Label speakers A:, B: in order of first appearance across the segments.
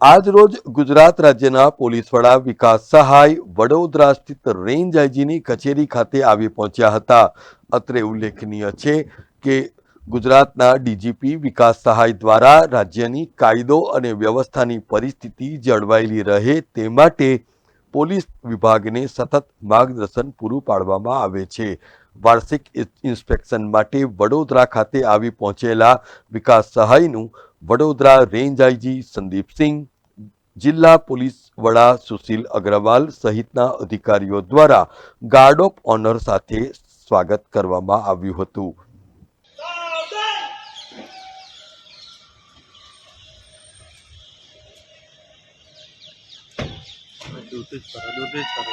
A: આજ રોજ ગુજરાત રાજ્યના પોલીસ વડા વિકાસ સહાય વડોદરા સ્થિત રેન્જ આઈજીની કચેરી ખાતે આવી પહોંચ્યા હતા. અત્રે ઉલ્લેખનીય છે કે ગુજરાતના ડીજીપી વિકાસ સહાય દ્વારા રાજ્યની કાયદો અને વ્યવસ્થાની પરિસ્થિતિ જળવાયેલી રહે તે માટે પોલીસ વિભાગને સતત માર્ગદર્શન પૂરું પાડવામાં આવે છે. વાર્ષિક ઇન્સ્પેક્શન માટે વડોદરા ખાતે આવી પહોંચેલા વિકાસ સહાયનું વડોદરા રેન્જ આઈજી સંદીપસિંહ જિલ્લા પોલીસ વડા સુશીલ અગ્રવાલ સહિતના અધિકારીઓ દ્વારા ગાર્ડ ઓફ ઓનર સાથે સ્વાગત કરવામાં આવ્યું હતું.
B: જ કરો જ કરો.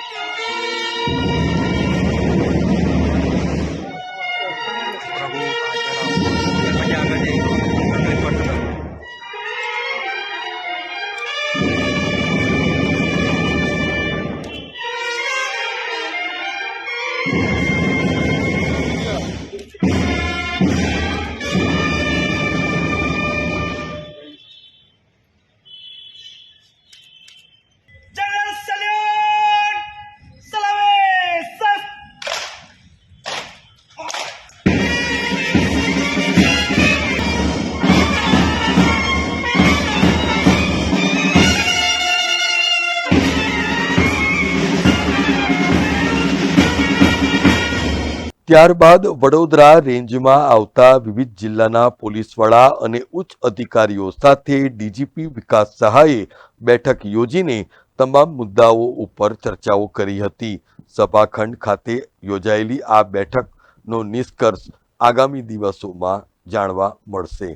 A: ત્યારબાદ વડોદરા રેન્જમાં આવતા વિવિધ જિલ્લાના પોલીસ વડા અને ઉચ્ચ અધિકારીઓ સાથે ડીજીપી વિકાસ સહાયે બેઠક યોજીને તમામ મુદ્દાઓ ઉપર ચર્ચાઓ કરી હતી. સભાખંડ ખાતે યોજાયેલી આ બેઠકનો નિષ્કર્ષ આગામી દિવસોમાં જાણવા મળશે.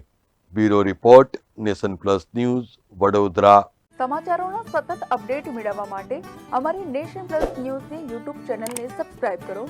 A: Bureau report, Nation Plus News, Vadodara.
C: સમાચારોના સતત અપડેટ મેળવવા માટે અમારી નેશન પ્લસ ન્યૂઝની યુટ્યુબ ચેનલને સબસ્ક્રાઇબ કરો.